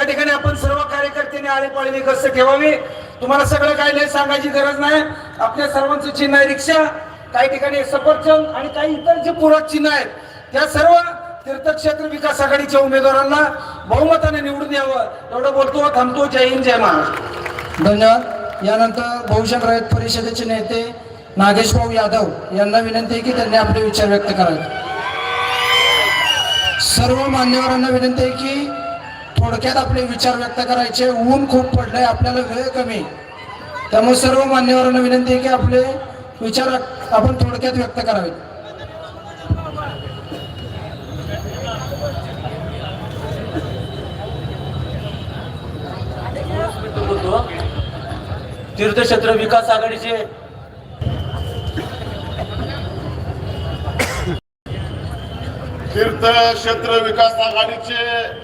त्या ठिकाणी आपण सर्व कार्यकर्त्यांनी आळीपाळीने गस्त ठेवावी. तुम्हाला सगळं काही नाही सांगायची गरज नाही. आपल्या सर्वांचं चिन्ह आहे रिक्षा काही ठिकाणी सफरचंद आणि काही इतर जे पूरक चिन्ह आहेत त्या सर्व तीर्थक्षेत्र विकास आघाडीच्या उमेदवारांना बहुमताने निवडून यावं. एवढं बोलतो थांबतो. जय हिंद जय महाराष्ट्र. धन्यवाद. यानंतर बहुजन रयत परिषदेचे नेते नागेश भाऊ यादव यांना विनंती आहे की त्यांनी आपले विचार व्यक्त करावे सर्व मान्यवरांना विनंती आहे की थोडक्यात आपले विचार व्यक्त करायचे. ऊन खूप पडलंय आपल्याला वेळ कमी. त्यामुळे सर्व मान्यवरांना विनंती आहे की आपले विचार आपण थोडक्यात व्यक्त करावे बोलतो तीर्थक्षेत्र विकास आघाडीचे तीर्थक्षेत्र विकास आघाडीचे